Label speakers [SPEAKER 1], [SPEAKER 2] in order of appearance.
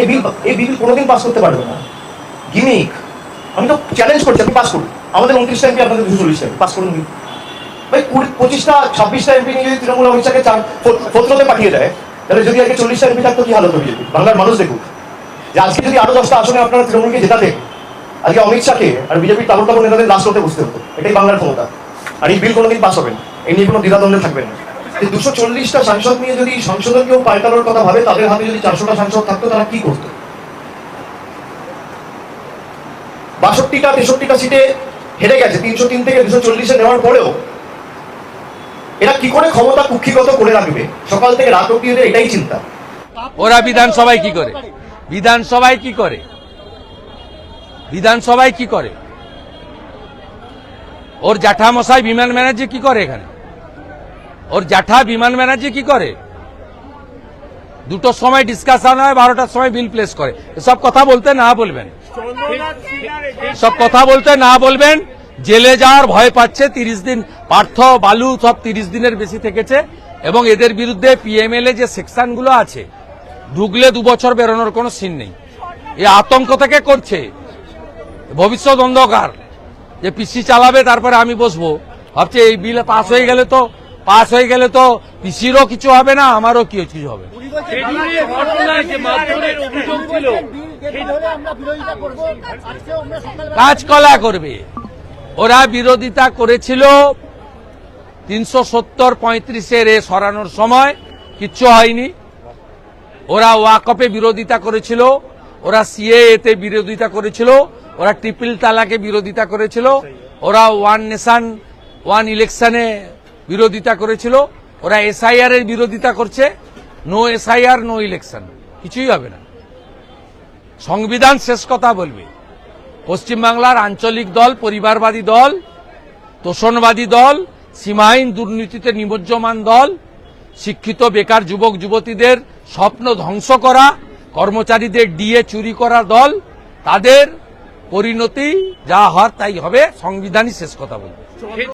[SPEAKER 1] এই বিল এই বিল কোনোদিন পাস করতে পারবে না। গিমিক আমি তো চ্যালেঞ্জ করছি, আপনি পাস করুন। আমাদের উনত্রিশটা এমপি আপনাদের দুশো পাস করুন। ভাই, কুড়ি, পঁচিশটা, ছাব্বিশটা এমপি নিয়ে যদি তৃণমূল অমিত পাঠিয়ে দেয়, তাহলে যদি চল্লিশটা এমপি থাকতো, কি হালত বিজেপি বাংলার মানুষ দেখুক। যে আজকে যদি আরও দশটা আসনে আপনারা তৃণমূলকে জেতাতেন আজকে অমিত শাহকে আর বিজেপির তাবর তাবর নেতাদের লাস্ট হতে বসতে হতো। এটাই বাংলার ক্ষমতা। আর এই বিল কোনোদিন পাস হবে না। এই নিয়ে কোনো দ্বিধাদ্বন্দ্বে থাকবে না। এই দুশো চল্লিশটা সাংসদ নিয়ে যদি সংসদের কেউ পাল্টানোর কথা ভাবে, তাদের হাতে যদি চারশোটা সাংসদ থাকতো, তারা কি করতো? বাষট্টিটা, তেষট্টিটা সিটে হেরে গেছে, তিনশো তিন থেকে দুশো চল্লিশে নেওয়ার পরেও এরা কি করে ক্ষমতা কুক্ষিগত করে রাখবে? সকাল থেকে রাত অব্দি এটাই চিন্তা।
[SPEAKER 2] ওরা বিধানসভায় কি করে? বিধানসভায় কি করে? বিধানসভায় কি করে? ওর জ্যাঠা মশাই বিমান ব্যানার্জি কি করে এখানে? ওর জ্যাঠা বিমান ব্যানার্জি কি করে? দুটোর সময় ডিসকাশন হয়, বারোটার সময় বিল প্লেস করে। এসব কথা বলতে না বলবেন। সব কথা বলতে না বলবেন, জেলে যাওয়ার ভয় পাচ্ছে, তিরিশ দিন, পার্থ, বালু সব তিরিশ দিনের বেশি থেকেছে, এবং এদের বিরুদ্ধে পিএমএল যে সেকশনগুলো আছে, ঢুকলে দু বছর বেরোনোর কোনো সিন নেই। এ আতঙ্ক থেকে করছে। ভবিষ্যৎ অন্ধকার। যে পিসি চালাবে, তারপরে আমি বসবো। ভাবছে এই বিল পাস হয়ে গেলে তো পাস হয়ে গেলে তো পিসিরও কিছু হবে না আমারও কি কিছু হবে? কাজকলা করবে। ওরা বিরোধিতা করেছিল তিনশো সত্তর পঁয়ত্রিশের এ সরানোর সময় কিচ্ছু হয়নি। ওরা ওয়াকপে বিরোধিতা করেছিল ওরা সিএ তে বিরোধিতা করেছিল ওরা ট্রিপল তালাকে বিরোধিতা করেছিল ওরা ওয়ান নেশন ওয়ান ইলেকশনে বিরোধিতা করেছিল, ওরা এসআইআর এর বিরোধিতা করছে নো এসআইআর নো ইলেকশন কিছুই হবে না। সংবিধান শেষ কথা বলবে। পশ্চিমবাংলার আঞ্চলিক দল, পরিবারবাদী দল, তোষণবাদী দল, সীমাহীন দুর্নীতিতে নিমজ্জমান দল, শিক্ষিত, বেকার যুবক, যুবতীদের স্বপ্ন ধ্বংস করা, কর্মচারীদের ডিএ চুরি করা দল, তাদের পরিণতি যা হওয়ার তাই হবে, সংবিধানই শেষ কথা বলবে।